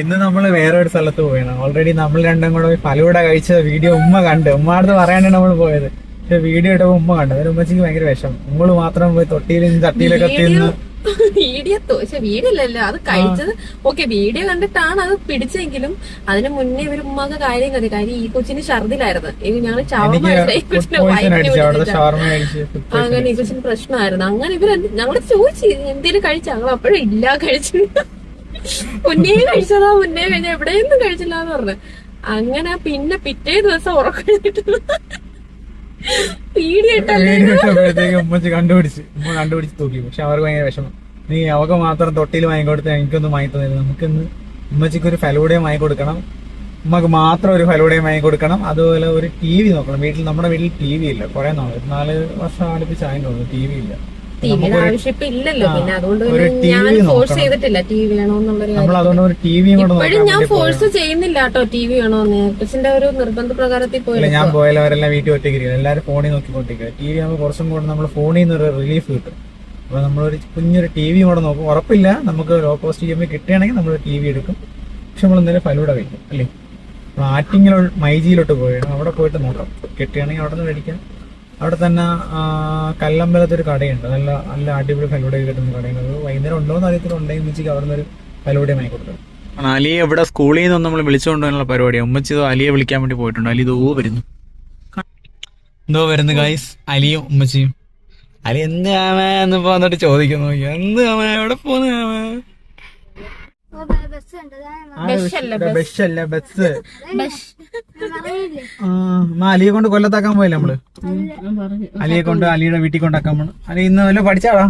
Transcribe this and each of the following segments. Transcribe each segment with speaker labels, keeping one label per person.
Speaker 1: ഇന്ന് നമ്മൾ വേറെ ഒരു സ്ഥലത്ത് പോയാണ് ഓൾറെഡി നമ്മൾ രണ്ടും കൂടെ പോയി ഫലൂട കഴിച്ച വീഡിയോ ഉമ്മ കണ്ട്. ഉമ്മ അടുത്ത് പറയാനാണ് നമ്മൾ പോയത്. പക്ഷെ വീഡിയോ ഇട്ടപ്പോ ഉമ്മ കണ്ടു. അതിന് ഉമ്മച്ചിക്ക് ഭയങ്കര വിഷം ഉമ്മൾ മാത്രം പോയി തൊട്ടിയിലും തട്ടിയിലൊക്കെ തിന്ന്.
Speaker 2: വീഡിയോ പക്ഷെ വീഡിയോ അല്ലല്ലോ. അത് കഴിച്ചത് ഓക്കെ വീഡിയോ കണ്ടിട്ടാണ് അത് പിടിച്ചെങ്കിലും അതിന് മുന്നേ ഒരു ഉമ്മ കാര്യം കറി കാര്യം ഈ കൊച്ചിന് ഛർദിലായിരുന്നു. ഞങ്ങൾ
Speaker 1: കഴിച്ച് poison
Speaker 2: അങ്ങനെ ഈ കൊച്ചിന് പ്രശ്നമായിരുന്നു. അങ്ങനെ ഇവർ ഞങ്ങൾ ചോദിച്ചു എന്തേലും കഴിച്ചു ഞങ്ങൾ അപ്പോഴും ഇല്ല കഴിച്ചില്ല മുന്നേ കഴിച്ചതാ മുന്നേ കഴിഞ്ഞ എവിടെയൊന്നും കഴിച്ചില്ല എന്ന് പറഞ്ഞു. അങ്ങനെ പിന്നെ പിറ്റേ ദിവസം
Speaker 1: ഉറക്കിട്ടില്ല ഉമ്മച്ചി കണ്ടുപിടിച്ച്. ഉമ്മ കണ്ടുപിടിച്ച് തൂക്കി. പക്ഷെ അവർക്ക് ഭയങ്കര വിഷമം. നീ അവക്ക് മാത്രം തൊട്ടിയിൽ വാങ്ങിക്കൊടുത്ത് എനിക്കൊന്നും വാങ്ങി തന്നില്ല നമുക്കിന്ന് ഉമ്മച്ചിക്ക് ഒരു ഫലൂടയും വാങ്ങി കൊടുക്കണം ഉമ്മക്ക് മാത്രം ഒരു ഫലൂടയും വാങ്ങി കൊടുക്കണം അതുപോലെ ഒരു ടി വി നോക്കണം. വീട്ടിൽ നമ്മുടെ വീട്ടിൽ ടി വി ഇല്ല. കുറെ നാൾ നാല് വർഷം അടുപ്പിച്ചായി തോന്നുന്നു. ടി വി ഇല്ല.
Speaker 2: ടിവിയുടെ ആവശ്യം ഇല്ലല്ലോ പിന്നെ അതുകൊണ്ട് പിന്നെ ഞാൻ ഫോഴ്സ് ചെയ്തിട്ടില്ല. ടി വി വേണോന്നുള്ളൊരു ഇപ്പോഴും ഞാൻ ഫോഴ്സ് ചെയ്യുന്നില്ല കേട്ടോ ടി വി വേണോന്ന്. കൊച്ചിന്റെ ഒരു നിർബന്ധ പ്രകാരത്തിൽ
Speaker 1: ഇല്ല ഞാൻ പോയാലും അവരെല്ലാം വീട്ടിൽ ഒറ്റയ്ക്കിരിക്കും എല്ലാവരും ഫോണിൽ നോക്കിക്കൊണ്ടിരിക്കുക. ടി വി ആകുമ്പോൾ കുറച്ചും കൂടെ നമ്മൾ ഫോണിൽ നിന്ന് ഒരു റിലീഫ് കിട്ടും. അപ്പൊ നമ്മളൊരു കുഞ്ഞൊരു ടി വി കൂടെ നോക്കും. ഉറപ്പില്ല. നമുക്ക് ലോ കോസ്റ്റ് കിട്ടുകയാണെങ്കിൽ നമ്മൾ ടി വി എടുക്കും. പക്ഷെ നമ്മൾ എന്തായാലും ഫലൂടെ കഴിക്കും അല്ലേ? ആറ്റിങ്ങിലോ മൈജിയിലോട്ട് പോയാണ് അവിടെ പോയിട്ട് നോക്കാം. കിട്ടുകയാണെങ്കിൽ അവിടെ നിന്ന് മേടിക്കാം. അവിടെ തന്നെ കല്ലമ്പലത്തൊരു ഒരു കടയുണ്ട്. നല്ല നല്ല അടിപൊളി ഫലൂട കിട്ടുന്ന കടയുണ്ട്. അത് വൈകുന്നേരം ഉണ്ടോ എന്ന് അറിയത്തില്ല. ഉണ്ടെങ്കിൽ ഉമ്മച്ചിക്ക് അവിടെ നിന്ന് ഒരു ഫലൂട വാങ്ങി കൊടുക്കും. അലിയെ ഇവിടെ സ്കൂളിൽ നിന്ന് നമ്മൾ വിളിച്ചുകൊണ്ടുവരാനുള്ള പരിപാടിയാണ് ഉമ്മച്ചി അലിയെ വിളിക്കാൻ വേണ്ടി പോയിട്ടുണ്ട്. അലി ഇതോ വരുന്നു. എന്തോ വരുന്നു ഗൈസ് അലിയും ഉമ്മച്ചിയും. അലി എന്ത് ആമേ എന്ന് പോന്നിട്ട് ചോദിക്കുന്നു. എന്ത് ആമേ? എവിടെ പോന്നു ആമേ?
Speaker 2: ബസ്സല്ല, ബസ്.
Speaker 1: അലിയെ കൊണ്ട് കൊല്ലത്താക്കാൻ പോയല്ലേ നമ്മൾ? അലിയെ കൊണ്ട് അലിയുടെ വീട്ടിൽ കൊണ്ടാക്കാൻ പോണു. അലി ഇന്ന് വല്ല പഠിച്ചാടാ?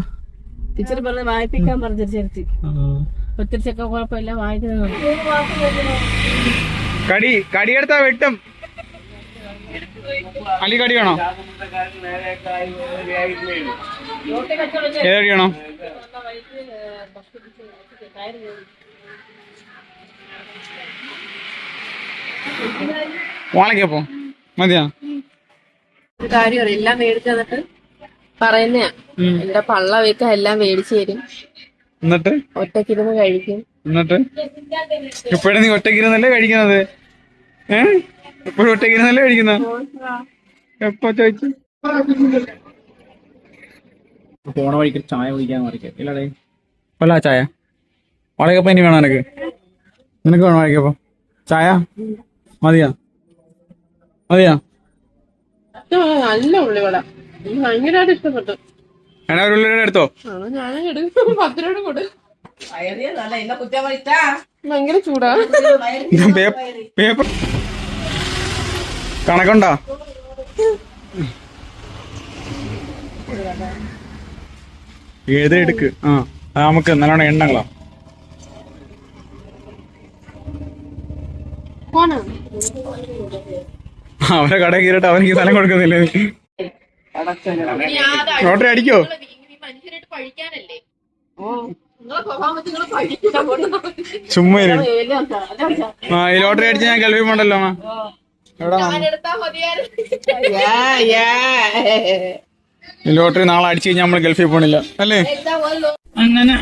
Speaker 3: ടീച്ചർ പറഞ്ഞു വായിപ്പിക്കാൻ പറഞ്ഞു ചേർത്തി ഒത്തിരി ചെക്ക കുഴപ്പമില്ല വായിക്കുന്നത്
Speaker 1: കടി കടിയെടുത്താ വെട്ടും. അലി കടി വേണോ? ഏത് കടിയാണോ വാളക്കപ്പോ മതിയാ?
Speaker 2: ഒരു കാര്യം എല്ലാം മേടിച്ചു തന്നിട്ട് പറയുന്നയാ. എന്റെ പള്ള വെക്ക എല്ലാം മേടിച്ചു തരും.
Speaker 1: എന്നിട്ട്?
Speaker 2: ഒറ്റക്കിരുന്ന് കഴിക്കും.
Speaker 1: എന്നിട്ട്? ഇപ്പോഴും നീ ഒറ്റക്കിരുന്നല്ലേ കഴിക്കുന്നത്? ഏഹ് ഇപ്പോഴും ഒറ്റക്കിരുന്നല്ലേ കഴിക്കുന്ന? എപ്പോ ചോദിച്ചു? പോണ വഴിക്ക് ചായ കുടിക്കാൻ മറിക്കാം ഇല്ലടേ. കൊല്ല ചായ? വളകപ്പം ഇനി വേണോ നിനക്ക്? നിനക്ക് വേണോ വളകപ്പം ചായ? മതിയാ. മതിയാ.
Speaker 2: നല്ല ഉള്ളിവട എനിക്ക് ഭയങ്കരമായിട്ട് ഇഷ്ടപ്പെട്ടു.
Speaker 1: എടാ ഒരു ഉള്ളിയുടെ എടുത്തോ?
Speaker 2: ആണ്? ഞാൻ എടുക്കും. പത്ത് രൂപ കൊടു ഭയങ്കര ചൂടാ.
Speaker 1: പേപ്പർ. കണക്കുണ്ടോ? ഏത് എടുക്ക്? ആ നമുക്ക് നല്ലോണം എണ്ണങ്ങളാ അവരെ കട കീറിട്ട് അവർക്ക് സ്ഥലം കൊടുക്കുന്നില്ലേ നീ? ലോട്ടറി അടിക്കോ? ചുമ്മാ. ആ ഈ ലോട്ടറി അടിച്ച് ഞാൻ ഗൾഫിൽ പോണ്ടല്ലോ മാ. ലോട്ടറി നാളെ അടിച്ചു കഴിഞ്ഞാൽ നമ്മൾ ഗൾഫിൽ പോണില്ല. അല്ലേ? അങ്ങനെ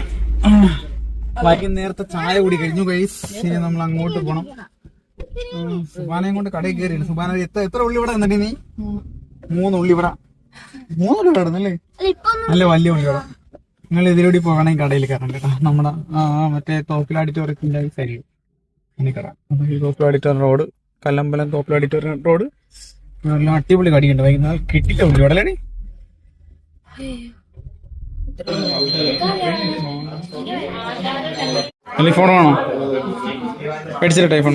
Speaker 1: വൈകുന്നേരത്തെ ബാക്കി നേരത്തെ ചായ കൂടി കഴിഞ്ഞു കൈസ് ഇനി നമ്മൾ അങ്ങോട്ട് പോണം. സുബാനയും കൊണ്ട് കടയിൽ കയറി സുബാന എത്ര എത്ര ഉള്ളി ഇവിടെ എന്നിട്ട് നീ മൂന്ന് ഉള്ളി ഇവിടെ മൂന്ന് ഉള്ളി ഇവിടെ അല്ലേ നല്ല വലിയ ഉള്ളി ഇവിടെ നിങ്ങൾ ഇതിലൂടെ പോകണമെങ്കിൽ കടയിൽ കയറണം കേട്ടോ. നമ്മുടെ മറ്റേ തോപ്പിൽ ഓഡിറ്റോറിയത്തിന്റെ സൈഡിൽ ഇനി കയറാം. അപ്പൊ ഈ Thoppil auditorium road Kallambalam Thoppil auditorium road നല്ല അടിപൊളി കടിയുണ്ട് വൈകുന്നേരം കിട്ടില്ല ഉള്ളി ഇവിടെ അല്ലേ ടെലിഫോണോ ഫോൺ വേണോ? മേടിച്ചിട്ടെ ഫോൺ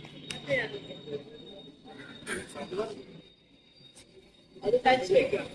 Speaker 1: Ele tá dica.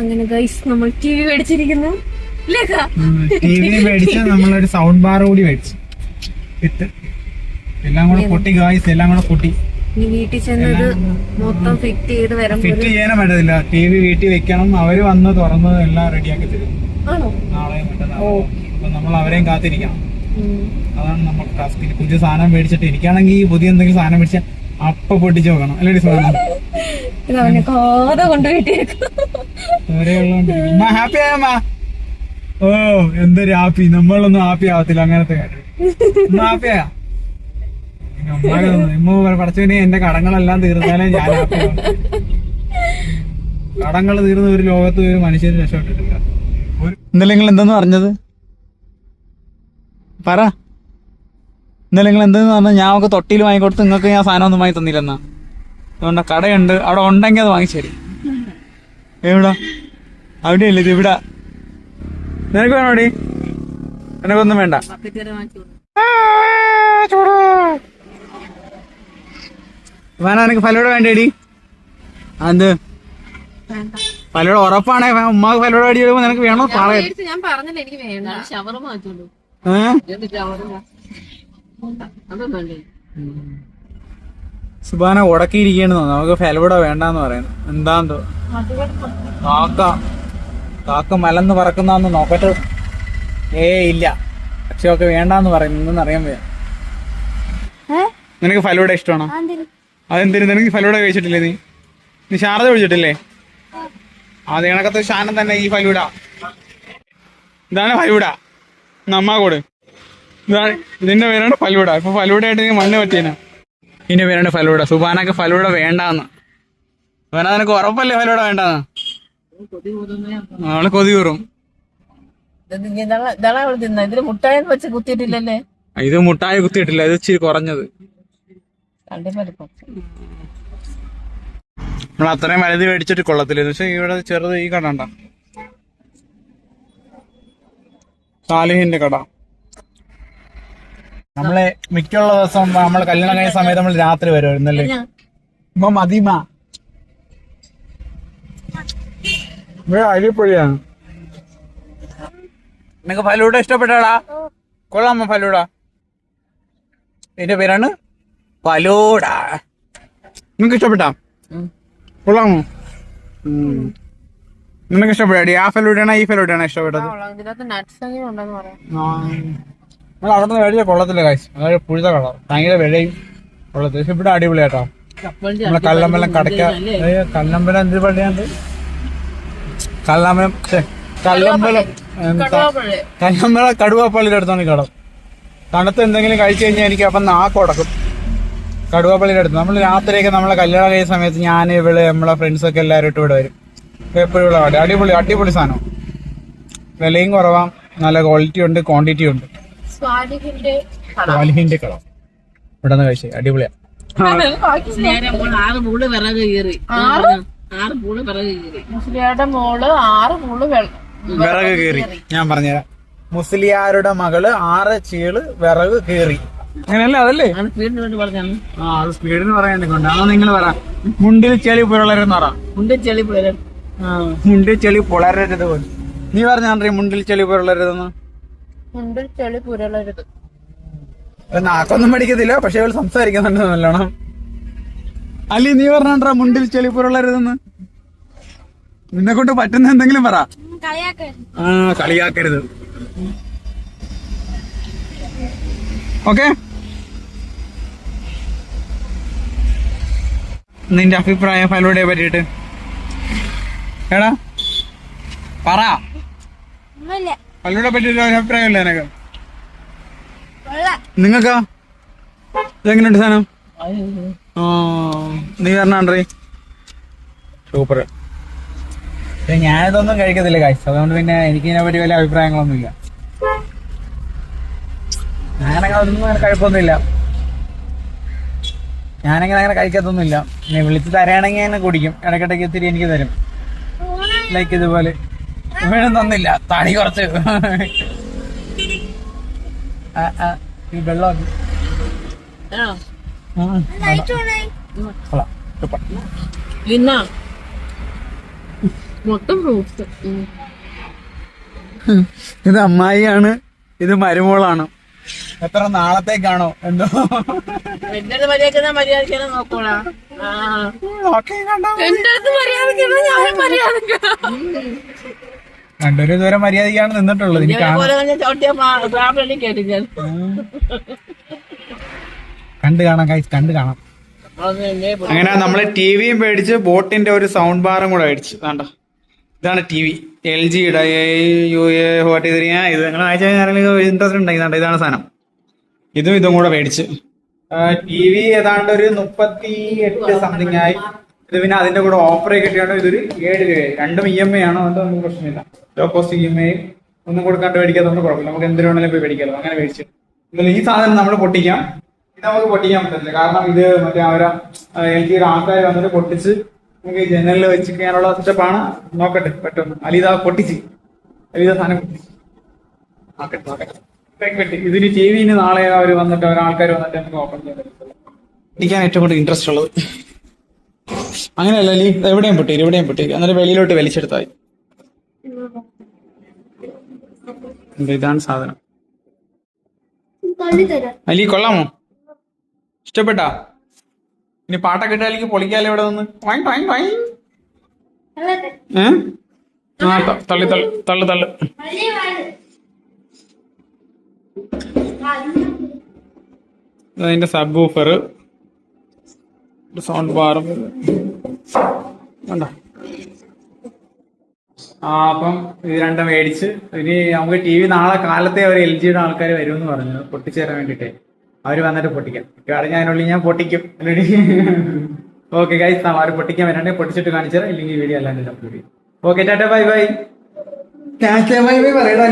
Speaker 2: അങ്ങനെ ഗൈസ് നമ്മൾ ടി വി മേടിച്ചിരിക്കുന്നു
Speaker 1: ടി വി മേടിച്ച് നമ്മളൊരു സൗണ്ട് ബാർ കൂടി മേടിച്ചു. വിത്ത് എല്ലാം കൂടെ പൊട്ടി ഗായ്സ് എല്ലാം കൂടെ പൊട്ടി.
Speaker 2: നീ വീട്ടിൽ ചെന്നത് മൊത്തം ഫിറ്റ് ചെയ്ത് വരാൻ
Speaker 1: ഫിറ്റ് ചെയ്യാനും പറ്റത്തില്ല. ടി വി വീട്ടിൽ വെക്കണം. അവർ വന്ന് തുറന്ന് എല്ലാം റെഡിയാക്കി തരും. നാളെയും അപ്പൊ നമ്മൾ അവരെയും കാത്തിരിക്കണം. അതാണ് നമുക്ക് ടാസ്ക് പുതിയ സാധനം മേടിച്ചിട്ട് എനിക്കാണെങ്കിൽ പുതിയ എന്തെങ്കിലും സാധനം മേടിച്ചാൽ അപ്പൊ പൊട്ടിച്ച് നോക്കണം അല്ലേ സാധനം
Speaker 2: ഇത് അവനെ കോത കൊണ്ട് വീട്ടിലേക്ക്
Speaker 1: ഹാപ്പി ആയമ്മ ഓ എന്തൊരു ഹാപ്പി നമ്മളൊന്നും ഹാപ്പി ആവത്തില്ല. അങ്ങനത്തെ കാര്യം. ഹാപ്പിയാ പഠിച്ചവനെ എന്റെ കടങ്ങളെല്ലാം തീർന്നാലേ ഞാൻ കടങ്ങൾ തീർന്ന ഒരു ലോകത്ത് ഒരു മനുഷ്യന് രക്ഷപ്പെട്ടിട്ടില്ല. ഇന്നലെ നിങ്ങൾ എന്തെന്ന് പറഞ്ഞത്? പറ. ഇന്നലെ നിങ്ങൾ എന്തെന്ന് പറഞ്ഞാൽ ഞാൻ ഒക്കെ തൊട്ടിയിൽ വാങ്ങിക്കൊടുത്ത് നിങ്ങൾക്ക് ഞാൻ സാധനം ഒന്നും വാങ്ങി തന്നില്ലെന്നാ. അതുകൊണ്ട് കടയുണ്ട്. അവിടെ ഉണ്ടെങ്കിൽ അത് വാങ്ങിച്ചു എവിടാ? അവിടെ അവിടെയല്ലേ ഇത്? ഇവിടെ. നിനക്ക് വേണോടി നിനക്കൊന്നും വേണ്ട. വേണോ നിനക്ക് ഫലോട് വേണ്ടേടി അത് ഫലോട് ഉറപ്പാണേ. ഉമ്മാക്ക് ഫലോട് അടി വരുമ്പോ നിനക്ക് വേണോ? പറയാം.
Speaker 2: ഞാൻ പറഞ്ഞില്ല എനിക്ക് വേണ്ട.
Speaker 3: ഞാൻ ഷവർമ വാങ്ങിച്ചോളൂ
Speaker 1: ഏഹ്
Speaker 3: അതൊന്നും വേണ്ടേ?
Speaker 1: സുബാന ഉടക്കിയിരിക്കണെന്നോ നമുക്ക് ഫലവിട വേണ്ടെന്ന് പറയുന്നു. എന്താന്തോ കാക്ക. കാക്ക മലന്ന് പറക്കുന്നാന്ന് നോക്കട്ടെ. ഏ ഇല്ല. പക്ഷെ ഒക്കെ വേണ്ടാന്ന് പറയുന്നു. അറിയാൻ വയ്യ. നിനക്ക് ഫലൂട ഇഷ്ടമാണോ? അതെന്തിനു? നിനക്ക് ഫലൂട കഴിച്ചിട്ടില്ലേ നീ? നീ ശാരദ കഴിച്ചിട്ടില്ലേ അത് കണക്കത്തെ ശാനം തന്നെ ഈ ഫലൂട ഇതാണ് ഫലൂട നമ്മാകോട് ഇതാണ് ഇതിന്റെ പേരാണ് ഫലൂട ഇപ്പൊ ഫലൂടയായിട്ട് നീ മണ്ണ് പറ്റിയനാ ഇതിന്റെ പേരാണ് ഫലൂട സുബാനക്ക് ഫലൂട വേണ്ടാന്ന്. സുബാന നിനക്ക് ഉറപ്പല്ലേ ഫലൂട വേണ്ടാന്ന്?
Speaker 3: അവൾ കൊതി കൂറും ഇതിൽ
Speaker 1: ഇത് മുട്ടായി കുത്തിയിട്ടില്ല ഇത് ഇച്ചിരി കുറഞ്ഞത്. നമ്മൾ അത്രയും വലുത് മേടിച്ചിട്ട് കൊള്ളത്തില്ല? പക്ഷെ ഇവിടെ ചെറുത് ഈ കട ഉണ്ടാ സാലിഹിന്റെ കട. നമ്മളെ മിക്കുള്ള ദിവസം നമ്മൾ കല്യാണം കഴിഞ്ഞ സമയത്ത് നമ്മൾ രാത്രി വരുമായിരുന്നല്ലേ ഇപ്പൊ മതിമ. അരിപ്പൊടിയാണ്. നിനക്ക് ഫലൂട ഇഷ്ടപ്പെട്ടാടാ? കൊള്ളാമ ഫലൂട. എന്റെ പേരാണ്? ഫലൂട. നിനക്ക് ഇഷ്ടപ്പെട്ടാ? കൊള്ളാമോ. നിനക്ക് ഇഷ്ടപ്പെട്ടാടി ആ ഫലൂടെയാണോ ഈ ഫലൂടെയാണോ ഇഷ്ടപ്പെട്ടത്. നമ്മൾ അവിടെ നിന്ന് മേടിച്ച കൊള്ളത്തില്ല കാശ് അതായത് പുഴുത കളർ. ഭയങ്കര വെളിയും കൊള്ളത്തില്ല. പക്ഷെ ഇവിടെ അടിപൊളിയാട്ടോ. നമ്മളെ കല്ലമ്പലം കടക്ക കല്ലമ്പലം എന്ത് പള്ളിയാണ്ട് കല്ലമ്പലം കല്ലമ്പലം കല്ലമ്പലം കടുവാപ്പള്ളിയുടെ അടുത്താണ് കടം. തണുത്ത് എന്തെങ്കിലും കഴിച്ചു കഴിഞ്ഞാൽ എനിക്ക് അപ്പം നാക്ക് ഉടക്കും. കടുവാപ്പള്ളിയുടെ അടുത്ത്. നമ്മൾ രാത്രിയൊക്കെ നമ്മളെ കല്യാണം കഴിയ സമയത്ത് ഞാൻ ഇവൾ നമ്മളെ ഫ്രണ്ട്സൊക്കെ എല്ലാവരും ഇട്ട് ഇവിടെ വരും. എപ്പോഴും ഇവിടെ. അടിപൊളി അടിപൊളി സാധനം. വിലയും കുറവാണ് നല്ല ക്വാളിറ്റി ഉണ്ട് ക്വാണ്ടിറ്റി ഉണ്ട്.
Speaker 2: സ്വാലിഹിന്റെ
Speaker 1: കളം. കടം ഇവിടെ കഴിച്ചേ അടിപൊളിയാ.
Speaker 3: ആറ് പൂൾ വിറക് കീറി. ആറ്? പൂൾ വിറക് കീറി.
Speaker 2: മുസ്ലിയുടെ മോൾ ആറ് പൂൾ വെള്ളം
Speaker 1: വിറക് കീറി. ഞാൻ പറഞ്ഞുതരാം. മുസ്ലിയാരുടെ മകൾ ആറ് ചീൾ വിറക് കീറി. അങ്ങനെയല്ലേ? അതല്ലേ? ആ അത് സ്പീഡിന് പറയാണ്ട് കൊണ്ട് അതാ നിങ്ങൾ പറ. മുണ്ടിൽ ചെളി പുരളരെന്ന് പറ.
Speaker 3: മുണ്ടിൽ ചെളി പുലരൻ
Speaker 1: മുണ്ടിൽ ചെളി പുളരരുത് പോലും. നീ പറഞ്ഞാ മുണ്ടിൽ ചെളി പുരളരുതെന്ന്?
Speaker 2: മുണ്ടിൽ ചെളി പുരളരുത്.
Speaker 1: നാക്കൊന്നും പഠിക്കത്തില്ല പക്ഷെ അവൾ സംസാരിക്കുന്നുണ്ട് നല്ലോണം. അല്ലി നീ പറഞ്ഞാ മുണ്ടിൽ ചെളി പുരളരുതെന്ന്? നിന്നെ കൊണ്ട് പറ്റുന്ന എന്തെങ്കിലും പറ. ആ കളിയാക്കരുത്. ഓക്കെ? നിന്റെ അഭിപ്രായം ഫലൂടെ പറ്റിയിട്ട്. എടാ പറ. ഫലൂടെ പറ്റിയിട്ട് ഒരു അഭിപ്രായമില്ല എനക്ക് നിങ്ങൾക്കാ? ഇതെങ്ങനെയുണ്ട് സാധനം? ആ നീ പറഞ്ഞാണ്ടേ സൂപ്പർ ഞാനിതൊന്നും കഴിക്കത്തില്ല കാഴ്ച അതുകൊണ്ട് പിന്നെ എനിക്ക് ഇതിനെ പറ്റി വലിയ അഭിപ്രായങ്ങളൊന്നുമില്ല. ഞാനങ്ങനെ അതൊന്നും അങ്ങനെ കഴിപ്പൊന്നുമില്ല. ഞാനങ്ങനെ അങ്ങനെ കഴിക്കത്തൊന്നുമില്ല. പിന്നെ വിളിച്ച് തരാണെങ്കിൽ അങ്ങനെ കുടിക്കും. ഇടയ്ക്കിടയ്ക്ക് ഇത്തിരി എനിക്ക് തരും. ലൈക്ക് ഇതുപോലെ. ഇവനും തന്നില്ല. തണി കുറച്ച്. ആ, ആ, ഈ ഇത് അമ്മായിയാണ്. ഇത് മരുമോളാണ്. എത്ര നാളത്തേക്കാണോ? എന്തോ.
Speaker 3: എന്റെ മര്യാദ മര്യാദ നോക്കോളാ
Speaker 1: രണ്ടൊരു ഇതുവരെ മര്യാദയ്ക്കാണ് നിന്നിട്ടുള്ളത്. കണ്ടു കാണാൻ കണ്ട് കാണാം കൈ കണ്ടു കാണാം. അങ്ങനെ നമ്മൾ ടിവിയും മേടിച്ച് ബോട്ടിന്റെ ഒരു സൗണ്ട് ബാറും കൂടെ മേടിച്ചു. വേണ്ട ഇതാണ് ടി വി. എൽ ജിയുടെ യു എ ഹോട്ട് ഇതിരിയ ഇത് നിങ്ങൾ ആഴ്ച ഇൻട്രസ്റ്റ് ഉണ്ടെങ്കിൽ ഇതാണ് സാധനം. ഇതും ഇതും കൂടെ മേടിച്ച്. ടി വി ഏതാണ്ട് ഒരു മുപ്പത്തി എട്ട് സംതിങ് ആയി. ഇത് പിന്നെ അതിന്റെ കൂടെ ഓഫർ കിട്ടിയാണോ ഇതൊരു ഏഴ് രൂപയായി. രണ്ടും ഇ എം ഐ ആണോ? അതൊന്നും പ്രശ്നമില്ല. Low cost E M I ഒന്നും കൊടുക്കാണ്ട് മേടിക്കാത്തതുകൊണ്ട് കുഴപ്പമില്ല. നമുക്ക് എന്തിനു വേണമെങ്കിലും പോയി മേടിക്കാമല്ലോ അങ്ങനെ മേടിച്ചു. ഇതിൽ ഈ സാധനം നമ്മൾ പൊട്ടിക്കാം. ഇത് നമുക്ക് പൊട്ടിക്കാൻ പറ്റില്ല കാരണം ഇത് മറ്റേ അവരെ എൽ ജിയുടെ ആൾക്കാർ വന്നിട്ട് പൊട്ടിച്ച് നമുക്ക് ഈ ജനലിൽ കഴിയാനുള്ള സെറ്റപ്പാണ് നോക്കട്ടെ പറ്റും അലിത പൊട്ടിച്ച്. അലിത സാധനം പൊട്ടിച്ച്. നോക്കട്ടെ നോക്കട്ടെ. ഇതിന് ടി വിന് നാളെ അവർ വന്നിട്ട് ഒരാൾക്കാർ വന്നിട്ട് നമുക്ക് ഓപ്പൺ ചെയ്യാൻ പറ്റില്ല ഏറ്റവും കൂടുതൽ ഇൻട്രസ്റ്റ് ഉള്ളത്. അങ്ങനെയല്ല അലി എവിടെയും പൊട്ടി എവിടെയും പൊട്ടി അന്നേരം വെളിയിലോട്ട് ഇത് ഇതാണ് സാധനം? അലി കൊള്ളാമോ? ഇഷ്ടപ്പെട്ടാ? ഇനി പാട്ടൊക്കെ ഇട്ടാലേക്ക് പൊളിക്കാലോ ഇവിടെ നിന്ന്. വാങ്ങി വാങ്ങി വാങ്ങി ഏ? ആ തള്ളി തള്ളി തള്ളു തള്ളു. അതിന്റെ സബ് ഊഫർ സൗണ്ട് ബാറും കണ്ടോ ആ അപ്പം ഇത് രണ്ടും മേടിച്ച്. ഇനി നമുക്ക് ടി വി നാളെ കാലത്തെ അവർ എൽ ജിയുടെ ആൾക്കാർ വരും എന്ന് പറഞ്ഞു. പൊട്ടിച്ചേരാൻ വേണ്ടിട്ടെ. അവർ വന്നിട്ട് പൊട്ടിക്കാം. കാരണം അതിനുള്ളിൽ ഞാൻ പൊട്ടിക്കും. ഓക്കെ ഗൈസ് അവർ പൊട്ടിക്കാൻ വരണ്ടേ പൊട്ടിച്ചിട്ട് കാണിച്ചാൽ ഇല്ലെങ്കിൽ വീഡിയോ അല്ലാണ്ട് upload okay tata bye bye bye bye പറയടാ